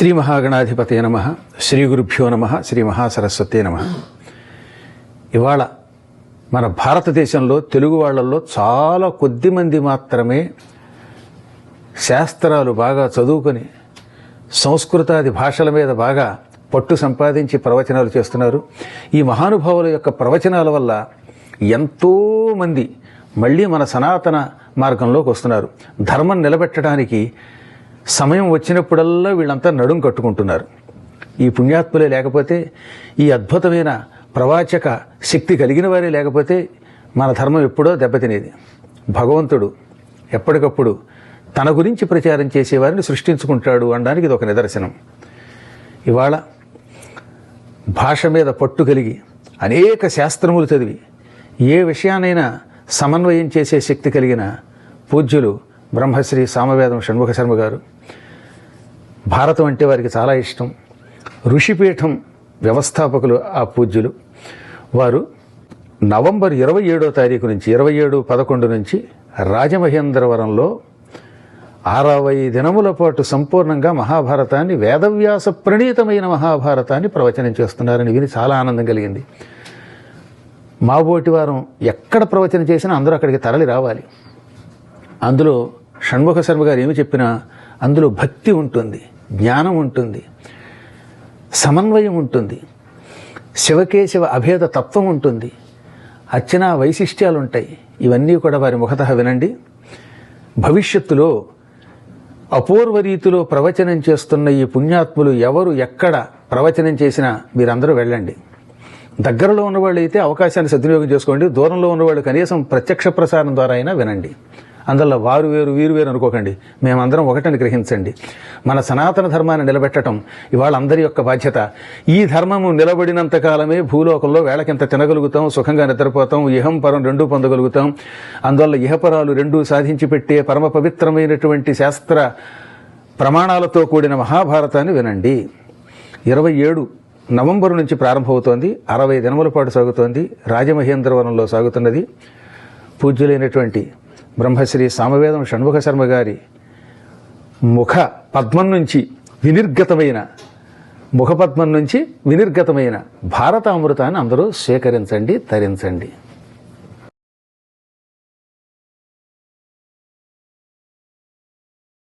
శ్రీ మహాగణాధిపతే నమ శ్రీ గురుభ్యో నమ శ్రీ మహాసరస్వతే నమ. ఇవాళ మన భారతదేశంలో తెలుగు వాళ్ళల్లో చాలా కొద్ది మంది మాత్రమే శాస్త్రాలు బాగా చదువుకొని సంస్కృతాది భాషల మీద బాగా పట్టు సంపాదించి ప్రవచనాలు చేస్తున్నారు. ఈ మహానుభావుల యొక్క ప్రవచనాల వల్ల ఎంతోమంది మళ్ళీ మన సనాతన మార్గంలోకి వస్తున్నారు. ధర్మం నిలబెట్టడానికి సమయం వచ్చినప్పుడల్లా వీళ్ళంతా నడుం కట్టుకుంటున్నారు. ఈ పుణ్యాత్ములే లేకపోతే ఈ అద్భుతమైన ప్రవాచక శక్తి కలిగిన వారే లేకపోతే మన ధర్మం ఎప్పుడో దెబ్బతినేది. భగవంతుడు ఎప్పటికప్పుడు తన గురించి ప్రచారం చేసేవారిని సృష్టించుకుంటాడు అనడానికి ఇది ఒక నిదర్శనం. ఇవాళ భాష మీద పట్టు కలిగి అనేక శాస్త్రములు చదివి ఏ విషయానైనా సమన్వయం చేసే శక్తి కలిగిన పూజ్యులు బ్రహ్మశ్రీ సామవేదం షణ్ముఖ శర్మ గారు. భారతం అంటే వారికి చాలా ఇష్టం. ఋషిపీఠం వ్యవస్థాపకులు ఆ పూజ్యులు. వారు నవంబర్ ఇరవై ఏడో తారీఖు నుంచి ఇరవై ఏడు పదకొండు నుంచి రాజమహేంద్రవరంలో అరవై దినముల పాటు సంపూర్ణంగా మహాభారతాన్ని వేదవ్యాస ప్రణీతమైన మహాభారతాన్ని ప్రవచనం చేస్తున్నారని విని చాలా ఆనందం కలిగింది. మాబోటి వారం ఎక్కడ ప్రవచనం చేసినా అందరూ అక్కడికి తరలి రావాలి. అందులో షణ్ముఖ శర్మ గారు ఏమి చెప్పినా అందులో భక్తి ఉంటుంది జ్ఞానం ఉంటుంది సమన్వయం ఉంటుంది శివకేశవ అభేద తత్వం ఉంటుంది అర్చన వైశిష్ట్యాలు ఉంటాయి ఇవన్నీ కూడా వారి ముఖత వినండి. భవిష్యత్తులో అపూర్వ రీతిలో ప్రవచనం చేస్తున్న ఈ పుణ్యాత్ములు ఎవరు ఎక్కడ ప్రవచనం చేసినా మీరందరూ వెళ్ళండి. దగ్గరలో ఉన్నవాళ్ళు అయితే అవకాశాన్ని సద్వినియోగం చేసుకోండి దూరంలో ఉన్నవాళ్ళు కనీసం ప్రత్యక్ష ప్రసారం ద్వారా అయినా వినండి. అందులో వారు వేరు వీరు వేరు అనుకోకండి. మేమందరం ఒకటని గ్రహించండి. మన సనాతన ధర్మాన్ని నిలబెట్టడం ఇవాళ అందరి యొక్క బాధ్యత. ఈ ధర్మము నిలబడినంత కాలమే భూలోకంలో వేళకింత తినగలుగుతాం సుఖంగా నిద్రపోతాం ఇహం పరం రెండూ పొందగలుగుతాం. అందువల్ల ఇహపరాలు రెండూ సాధించి పెట్టే పరమ పవిత్రమైనటువంటి శాస్త్ర ప్రమాణాలతో కూడిన మహాభారతాన్ని వినండి. ఇరవై ఏడు నవంబరు నుంచి ప్రారంభమవుతోంది. అరవై దినముల పాటు సాగుతోంది. రాజమహేంద్రవరంలో సాగుతున్నది. పూజ్యులైనటువంటి బ్రహ్మశ్రీ సామవేదం షణ్ముఖ శర్మ గారి ముఖ పద్మం నుంచి వినిర్గతమైన ముఖపద్మం నుంచి వినిర్గతమైన భారతామృతాన్ని అందరూ స్వీకరించండి తరించండి.